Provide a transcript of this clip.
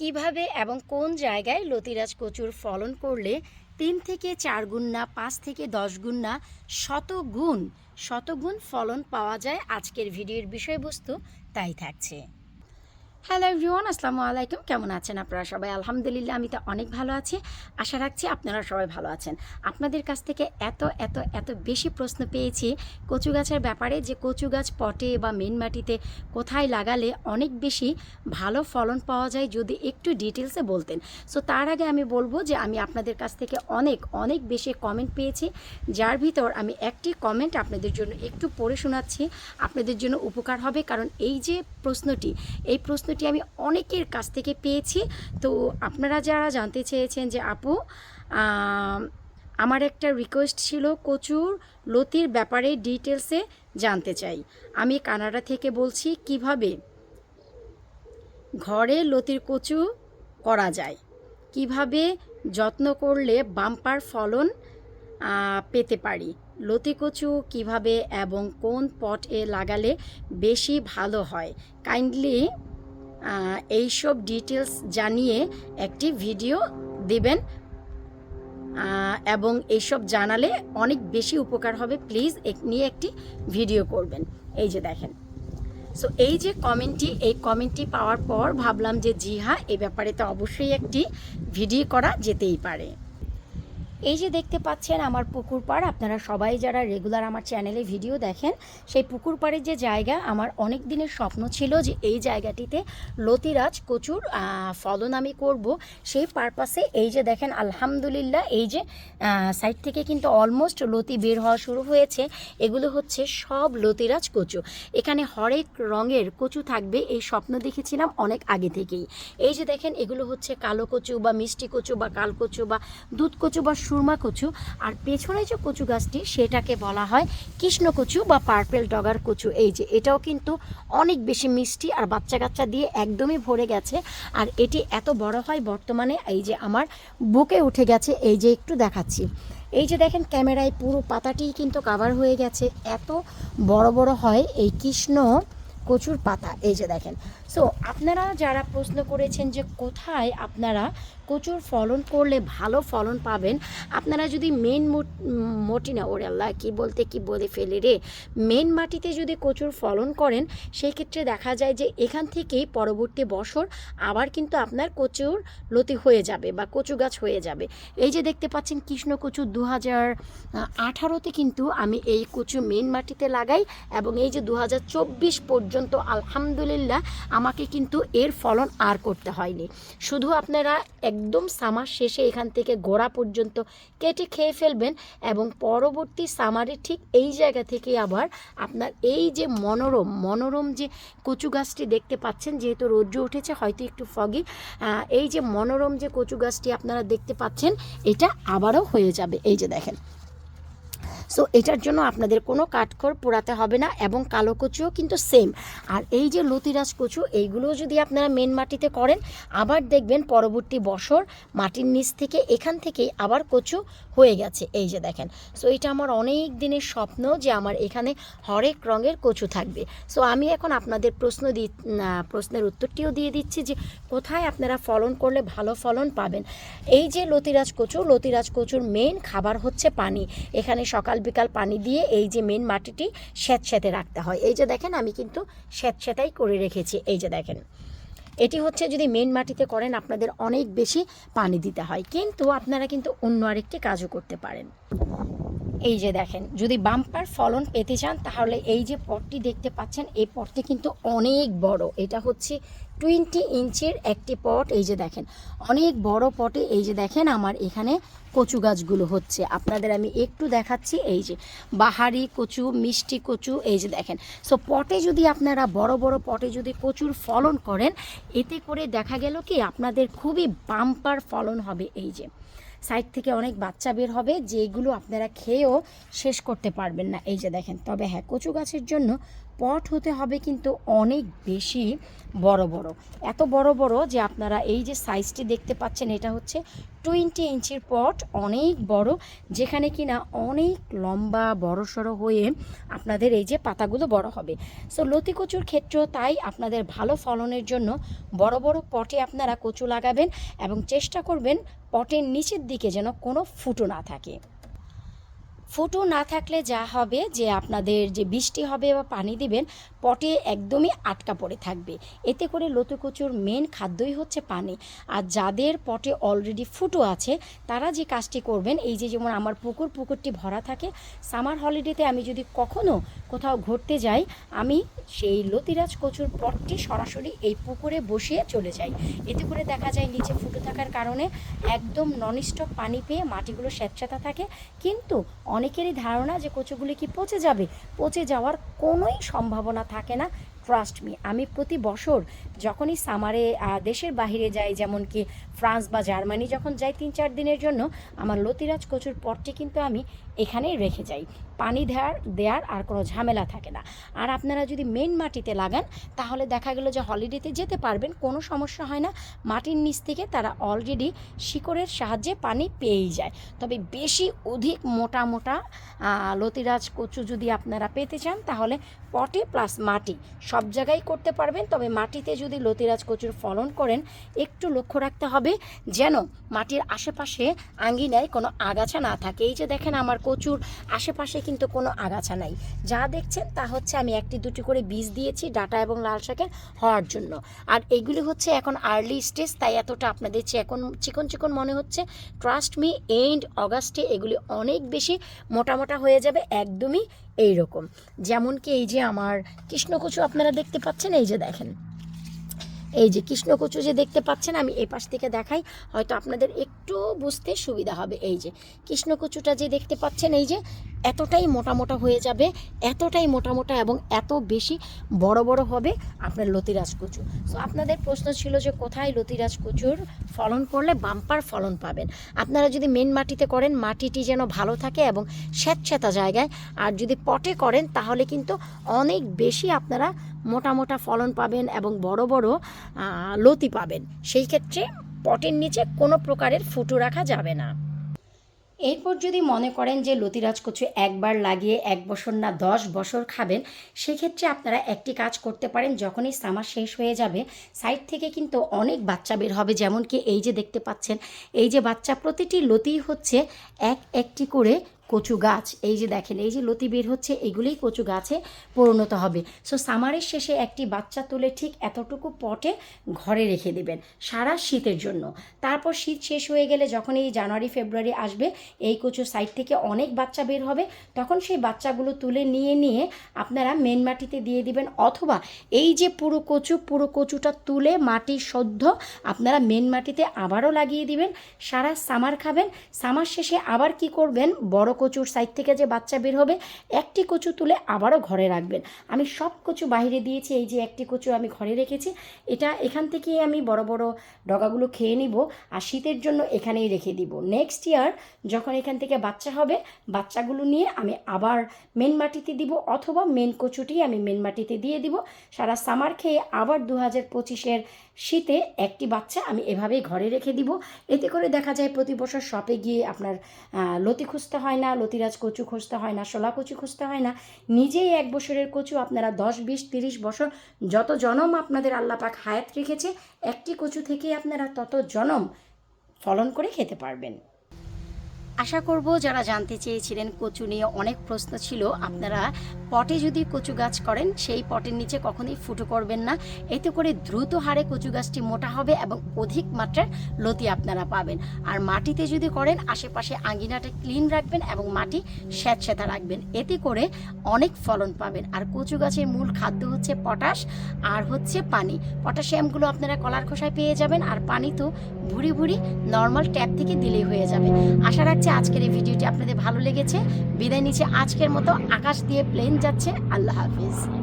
কীভাবে এবং কোন জায়গায় লতিরাজ কচুর ফলন করলে তিন থেকে চার গুণ না, পাঁচ থেকে দশ গুণ না, শতগুণ শতগুণ ফলন পাওয়া যায়? আজকের ভিডিওর বিষয়বস্তু তাই থাকছে। হ্যালো এভরিওয়ান আসসালামু আলাইকুম। কেমন আছেন আপনারা সবাই? আলহামদুলিল্লাহ, আমি তো অনেক ভালো আছি। আশা রাখছি আপনারা সবাই ভালো আছেন। আপনাদের কাছ থেকে এত এত এত বেশি প্রশ্ন পেয়েছি কচু গাছের ব্যাপারে যে কচু গাছ পটে বা মেন মাটিতে কোথায় লাগালে অনেক বেশি ভালো ফলন পাওয়া যায় যদি একটু ডিটেলসে বলতেন। সো তার আগে আমি বলব যে আমি আপনাদের কাছ থেকে অনেক অনেক বেশি কমেন্ট পেয়েছি। যার ভিতর আমি একটি কমেন্ট আপনাদের জন্য একটু পড়ে শোনাচ্ছি। আপনাদের জন্য উপকার হবে। কারণ এই যে প্রশ্নটি, এই প্রশ্নটি আমি অনেকের কাছ থেকে পেয়েছি। তো আপনারা যারা জানতে চেয়েছেন যে আপু আমার একটা রিকোয়েস্ট ছিল কচুর লতির ব্যাপারে ডিটেলসে জানতে চাই। আমি কানাডা থেকে বলছি, কীভাবে ঘরে লতির কচু করা যায়? কীভাবে যত্ন করলে বাম্পার ফলন পেতে পারি? লতি কচু কীভাবে এবং কোন পটে লাগালে বেশি ভালো হয়? কাইন্ডলি এইসব ডিটেলস জানিয়ে একটি ভিডিও দিবেন। এবং এইসব জানালে অনেক বেশি উপকার হবে। প্লিজ এক, নিয়ে একটি ভিডিও করবেন। এই যে দেখেন। সো এই যে কমেন্টটি এই কমেন্টটি পাওয়ার পর ভাবলাম যে, জি হ্যাঁ এই ব্যাপারে তো অবশ্যই একটি ভিডিও করা যেতেই পারে। এই যে দেখতে পাচ্ছেন আমার পুকুর পাড়, আপনারা সবাই যারা রেগুলার আমার চ্যানেলে ভিডিও দেখেন, সেই পুকুর পাড়ের যে জায়গা আমার অনেক দিনের স্বপ্ন ছিল যে এই জায়গাটিতে লতিরাজ কচুর ফলন আমি করব। সেই পারপাসে এই যে দেখেন, আলহামদুলিল্লাহ এই যে সাইড থেকে কিন্তু অলমোস্ট লতি বের হওয়া শুরু হয়েছে। এগুলো হচ্ছে সব লতিরাজ কচু। এখানে হরেক রঙের কচু থাকবে, এই স্বপ্ন দেখেছিলাম অনেক আগে থেকেই। এই যে দেখেন, এগুলো হচ্ছে কালো কচু বা মিষ্টি কচু বা কাল কচু বা দুধ কচু বা সুরমা কচু আর পেছনে যে কচু গাছটি সেটাকে বলা হয় কৃষ্ণ কচু বা পার্পেল ডগার কচু। এই যে, এটাও কিন্তু অনেক বেশি মিষ্টি আর বাচ্চা কাচ্চা দিয়ে একদমই ভরে গেছে। আর এটি এত বড় হয় বর্তমানে, এই যে আমার বুকে উঠে গেছে, এই যে একটু দেখাচ্ছি। এই যে দেখেন ক্যামেরায় পুরো পাতাটি কিন্তু কাভার হয়ে গেছে। এত বড় বড় হয় এই কৃষ্ণ কচুর পাতা। এই যে দেখেন সো আপনারা যারা প্রশ্ন করেছেন যে কোথায় আপনারা কচুর ফলন করলে ভালো ফলন পাবেন, আপনারা যদি মেন মোটি না, ওরে আল্লাহ, কী বলতে কি বলে ফেলে রে? মেন মাটিতে যদি কচুর ফলন করেন, সেই ক্ষেত্রে দেখা যায় যে এখান থেকেই পরবর্তী বছর আবার কিন্তু আপনার কচুর লতি হয়ে যাবে বা কচু গাছ হয়ে যাবে। এই যে দেখতে পাচ্ছেন কৃষ্ণ কচু দু হাজার আঠারোতে কিন্তু আমি এই কচু মেন মাটিতে লাগাই এবং এই যে দু হাজার চব্বিশ পর্যন্ত আলহামদুলিল্লাহ আমাকে কিন্তু এর ফলন আর করতে হয়নি। শুধু আপনারা একদম সামার শেষে এখান থেকে গোড়া পর্যন্ত কেটে খেয়ে ফেলবেন এবং পরবর্তী সামারে ঠিক এই জায়গা থেকে আবার আপনার এই যে মনোরম মনোরম যে কচু গাছটি দেখতে পাচ্ছেন, যেহেতু রৌদ্র উঠেছে, হয়তো একটু ফগি এই যে মনোরম যে কচু গাছটি আপনারা দেখতে পাচ্ছেন, এটা আবারও হয়ে যাবে। এই যে দেখেন সো এটার জন্য আপনাদের কোনো কাঠখড় পোড়াতে হবে না এবং কালো কচুও কিন্তু সেম আর এই যে লতিরাজ কচু, এইগুলোও যদি আপনারা মেন মাটিতে করেন, আবার দেখবেন পরবর্তী বছর মাটির নিচ থেকে, এখান থেকেই আবার কচু হয়ে গেছে। এই যে দেখেন সো এটা আমার অনেক দিনের স্বপ্ন যে আমার এখানে হরেক রঙের কচু থাকবে। সো আমি এখন আপনাদের প্রশ্ন দি প্রশ্নের উত্তরটিও দিয়ে দিচ্ছি যে কোথায় আপনারা ফলন করলে ভালো ফলন পাবেন। এই যে লতিরাজ কচু, লতিরাজ কচুর মেন খাবার হচ্ছে পানি। এখানে সকাল বিকাল পানি দিয়ে এই যে মেন মাটিটি স্যাঁতস্যাঁতে রাখতে হয়। এই যে দেখেন, আমি কিন্তু স্যাঁতস্যাঁতাই করে রেখেছি। এই যে দেখেন, এটি হচ্ছে যদি মেন মাটিতে করেন, আপনাদের অনেক বেশি পানি দিতে হয়। কিন্তু আপনারা কিন্তু অন্য আরেকটি কাজও করতে পারেন। এই যে দেখেন, যদি বাম্পার ফলন পেতে চান, তাহলে এই যে পটটি দেখতে পাচ্ছেন, এই পটটি কিন্তু অনেক বড়। এটা হচ্ছে টোয়েন্টি ইঞ্চের একটি পট। এই যে দেখেন, অনেক বড় পটে এই যে দেখেন, আমার এখানে কচু গাছগুলো হচ্ছে। আপনাদের আমি একটু দেখাচ্ছি, এই যে বাহারি কচু, মিষ্টি কচু, এই যে দেখেন। সো পটে যদি আপনারা, বড় বড় পটে যদি কচুর ফলন করেন, এতে করে দেখা গেল কি, আপনাদের খুবই বাম্পার ফলন হবে এই যে। সাইড থেকে অনেক বাচ্চা বের হবে, যেগুলো আপনারা খেয়েও শেষ করতে পারবেন না। এই যে দেখেন, তবে হ্যাঁ কচু গাছের জন্য পট হতে হবে কিন্তু অনেক বেশি বড় বড়। এত বড় বড় যে আপনারা এই যে সাইজটি দেখতে পাচ্ছেন, এটা হচ্ছে টোয়েন্টি ইঞ্চির পট, অনেক বড়, যেখানে কিনা অনেক লম্বা, বড় সড়ো হয়ে আপনাদের এই যে পাতাগুলো বড় হবে। সো লতি কচুর ক্ষেত্রেও তাই আপনাদের ভালো ফলনের জন্য বড় বড় পটে আপনারা কচু লাগাবেন এবং চেষ্টা করবেন পটের নিচের দিকে যেন কোনো ফুটো না থাকে। ফুটো না থাকলে যা হবে যে আপনাদের যে বৃষ্টি হবে বা পানি দিবেন, পটে একদমই আটকা পড়ে থাকবে। এতে করে লতু কচুর মেন খাদ্যই হচ্ছে পানি। আর যাদের পটে অলরেডি ফুটো আছে, তারা যে কাজটি করবেন, এই যে যেমন আমার পুকুর, পুকুরটি ভরা থাকে সামার হলিডেতে আমি যদি কখনো কোথাও ঘুরতে যাই, আমি সেই লতিরাজ কচুর পটটি সরাসরি এই পুকুরে বসিয়ে চলে যাই। এতে করে দেখা যায় নিচে ফুটো থাকার কারণে একদম ননস্টপ পানি পেয়ে মাটিগুলো স্যাঁতস্যাঁতা থাকে। কিন্তু অনেকেরই ধারণা যে কচুগুলি কি পচে যাবে? পচে যাওয়ার কোনোই সম্ভাবনা থাকে না। ট্রাস্ট মি আমি প্রতি বছর যখনই সামারে দেশের বাইরে যাই, যেমন কি ফ্রান্স বা জার্মানি যখন যাই তিন চার দিনের জন্য, আমার লতিরাজ কচুর পটটি কিন্তু আমি এখানেই রেখে যাই। পানি দেওয়ার দেওয়ার আর কোনো ঝামেলা থাকে না। আর আপনারা যদি মেন মাটিতে লাগান, তাহলে দেখা গেল যে হলিডেতে যেতে পারবেন, কোনো সমস্যা হয় না। মাটির নিচ থেকে তারা অলরেডি শিকড়ের সাহায্যে পানি পেয়েই যায়। তবে বেশি অধিক মোটা মোটা লতিরাজ কচু যদি আপনারা পেতে চান, তাহলে পটে প্লাস মাটি, সব জায়গায় করতে পারবেন। তবে মাটিতে যদি লতিরাজ কচুর ফলন করেন, একটু লক্ষ্য রাখতে হবে যেন মাটির আশেপাশে আঙ্গিনায় কোনো আগাছা না থাকে। এই যে দেখেন আমার কচুর আশেপাশে কিন্তু কোনো আগাছা নাই। যা দেখছেন তা হচ্ছে আমি একটি দুটি করে বীজ দিয়েছি ডাটা এবং লাল শাকের হওয়ার জন্য। আর এগুলি হচ্ছে এখন আর্লি স্টেজ তাই এতটা আপনাদের চিকন চিকন চিকন মনে হচ্ছে। ট্রাস্ট মি এন্ড অগাস্টে এগুলি অনেক বেশি মোটা মোটা হয়ে যাবে, একদমই এই রকম যেমন কি এই যে আমার কৃষ্ণকচু আপনারা দেখতে পাচ্ছেন, এই যে দেখেন। এই যে কৃষ্ণকচু যে দেখতে পাচ্ছেন, আমি এই পাশ থেকে দেখাই, হয়তো আপনাদের একটু বুঝতে সুবিধা হবে। এই যে কৃষ্ণকচুটা যে দেখতে পাচ্ছেন, এই যে এতটাই মোটা মোটা হয়ে যাবে, এতটাই মোটা মোটা এবং এত বেশি বড় বড় হবে আপনার লতিরাজ কচু সো আপনাদের প্রশ্ন ছিল যে কোথায় লতিরাজ কচুর ফলন করলে বাম্পার ফলন পাবেন? আপনারা যদি মেন মাটিতে করেন, মাটিটি যেন ভালো থাকে এবং স্যাঁতস্যাঁতা জায়গায়, আর যদি পটে করেন, তাহলে কিন্তু অনেক বেশি আপনারা মোটা মোটা ফলন পাবেন এবং বড় বড় লতি পাবেন। সেই ক্ষেত্রে পটের নিচে কোনো প্রকারের ফুটো রাখা যাবে না। এরপর যদি মনে করেন যে লতিরাজ কচু একবার লাগিয়ে এক বছর না দশ বছর খাবেন, সেক্ষেত্রে আপনারা একটি কাজ করতে পারেন, যখনই সামার শেষ হয়ে যাবে, সাইড থেকে কিন্তু অনেক বাচ্চা বের হবে যেমন কি এই যে দেখতে পাচ্ছেন, এই যে বাচ্চা প্রতিটি লতি হচ্ছে এক একটি করে কচু গাছ। এই যে দেখেন, এই যে লতি বের হচ্ছে, এগুলোই কচু গাছে পরিণত হবে। সো সামারের শেষে একটি বাচ্চা তুলে ঠিক এতটুকু পটে ঘরে রেখে দেবেন, সারা শীতের জন্য। তারপর শীত শেষ হয়ে গেলে যখন এই জানুয়ারি, ফেব্রুয়ারি আসবে, এই কচু সাইড থেকে অনেক বাচ্চা বের হবে। তখন সেই বাচ্চাগুলো তুলে নিয়ে নিয়ে আপনারা মেন মাটিতে দিয়ে দিবেন অথবা এই যে পুরো কচু, পুরো কচুটা তুলে মাটি সদ্য আপনারা মেন মাটিতে আবারও লাগিয়ে দিবেন, সারা সামার খাবেন। সামার শেষে আবার কি করবেন, বড় কচুর সাইড থেকে যে বাচ্চা বের হবে, একটি কচু তুলে আবারও ঘরে রাখবেন। আমি সব কচু বাইরে দিয়েছি, এই যে একটি কচু আমি ঘরে রেখেছি। এটা এখান থেকেই আমি বড় বড় ডগাগুলো খেয়ে নিব আর শীতের জন্য এখানেই রেখে দিব। নেক্সট ইয়ার যখন এখান থেকে বাচ্চা হবে, বাচ্চাগুলো নিয়ে আমি আবার মেন মাটিতে দিব অথবা মেন কচুটি আমি মেন মাটিতে দিয়ে দিব। সারা সামার খেয়ে আবার দু হাজার পঁচিশের শীতে একটি বাচ্চা আমি এভাবেই ঘরে রেখে দিব। এতে করে দেখা যায় প্রতি বছর শপে গিয়ে আপনার লতি খুঁজতে হয় না, লতিরাজ কচু খুঁজতে হয় না শোলা কচু খুঁজতে হয় না। নিজেই এক বছরের কচু আপনারা দশ, বিশ, তিরিশ বছর যত জনম আপনাদের আল্লাপাক হায়াত রেখেছে, একটি কচু থেকেই আপনারা তত জনম ফলন করে খেতে পারবেন। আশা করব যারা জানতে চেয়েছিলেন কচু নিয়ে অনেক প্রশ্ন ছিল, আপনারা পটে যদি কচু গাছ করেন, সেই পটের নিচে কখনোই ফুটো করবেন না। এতে করে দ্রুত হারে কচু গাছটি মোটা হবে এবং অধিক মাত্রার লতি আপনারা পাবেন। আর মাটিতে যদি করেন, আশেপাশে আঙ্গিনাটা ক্লিন রাখবেন এবং মাটি স্যাঁতস্যাঁতা রাখবেন। এতে করে অনেক ফলন পাবেন। আর কচু গাছের মূল খাদ্য হচ্ছে পটাশ আর হচ্ছে পানি। পটাশিয়ামগুলো আপনারা কলার খোসায় পেয়ে যাবেন। আর পানি তো ভুড়ি ভুড়ি নর্মাল ট্যাপ থেকে দিলেই হয়ে যাবে। আশা রাখছি আজকের এই ভিডিওটি। আপনাদের ভালো লেগেছে? বিদায় নিচ্ছে আজকের মতো। আকাশ দিয়ে প্লেন যাচ্ছে। আল্লাহ হাফিজ।